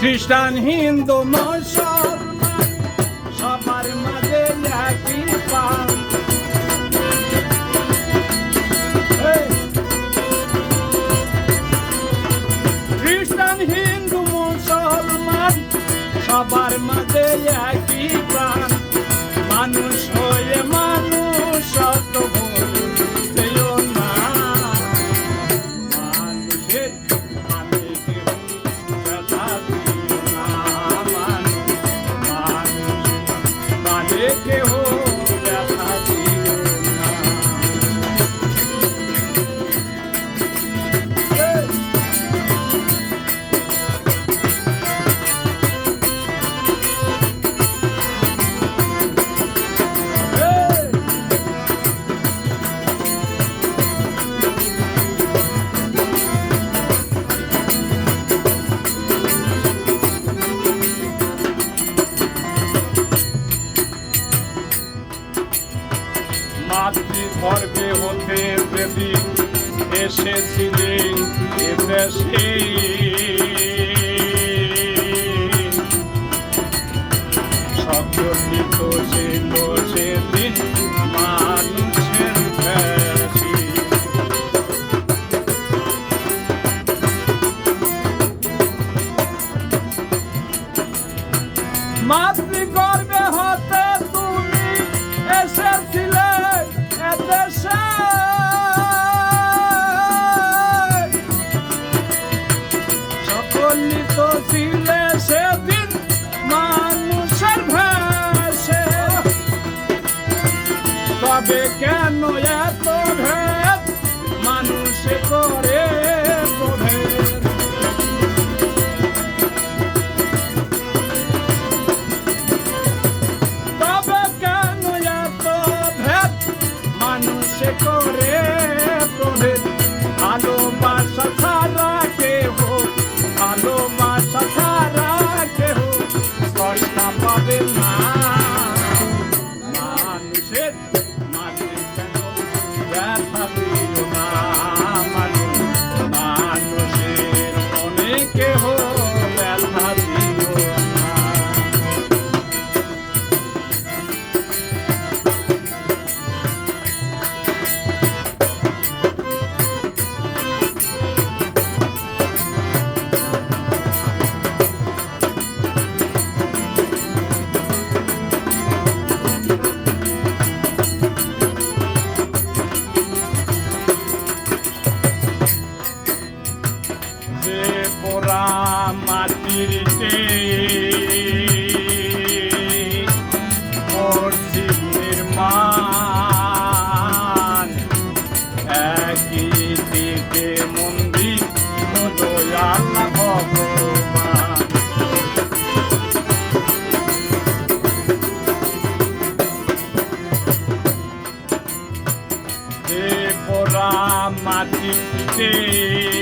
کریشتن هند و ماشال que আজকে ধর্মে হতে যেদিন এসেছিলি এদেশে সকল তো সে তো সেদিন যাবে কেন এত happy today.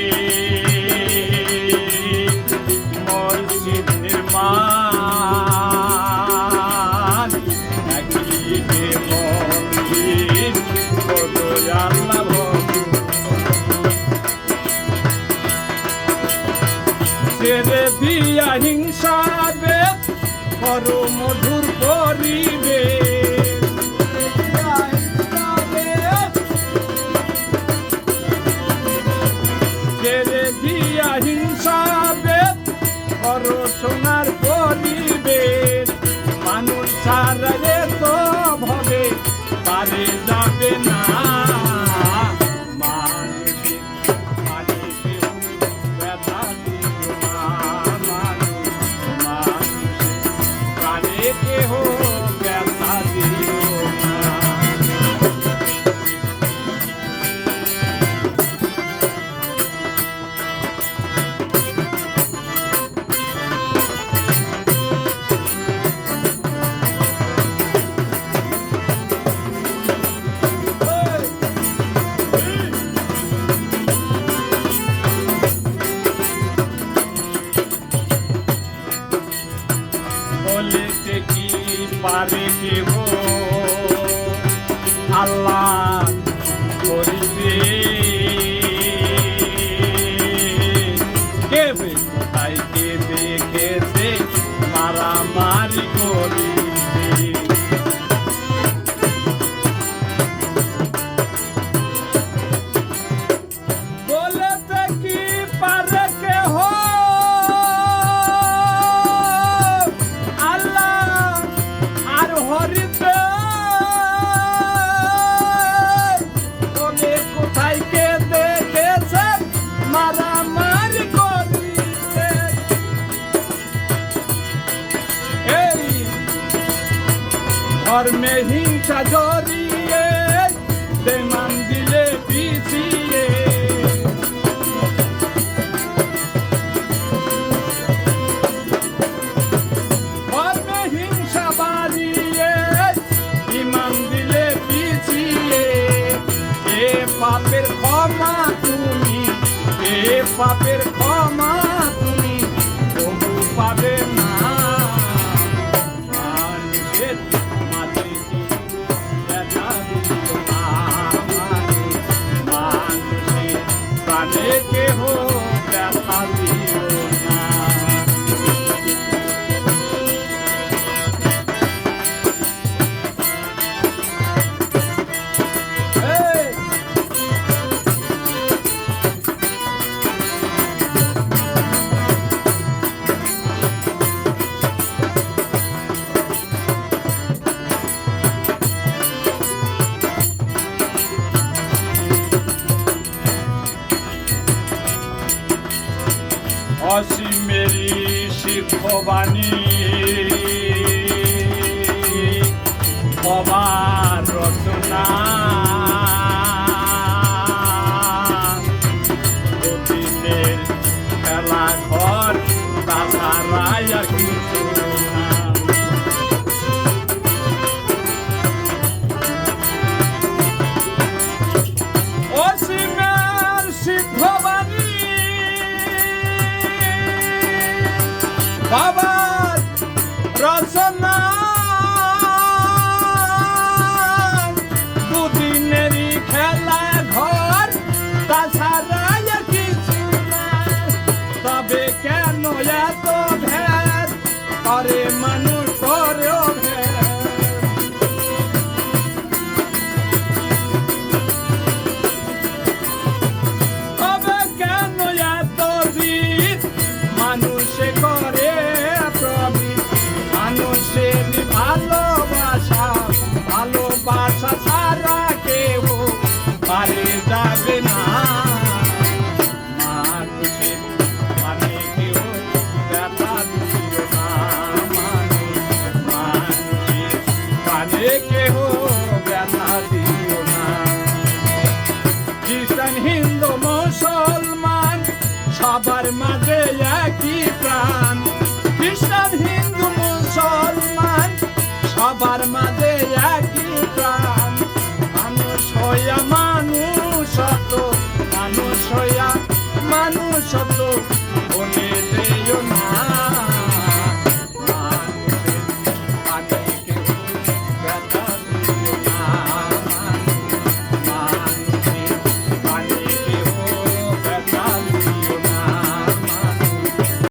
ধর্মে হিংসা জড়িয়ে বেমান দিলে পিছিয়ে। হিংসা দিলে এ পাপের ক্ষমা তুমি, এ পাপের ক্ষমা তুমি, তবু পাবে না। শিক্ষবাণী সবার রচনা। অতীতের খেলা ঘর তাছাড়া আর কিছু না। সবার মাঝে একই প্রাণ। খ্রিস্টান হিন্দু, মুসলমান, সবার মাঝে একই প্রাণ। মানুষ হইয়া মানুষ মানুষ হইয়া মানুষ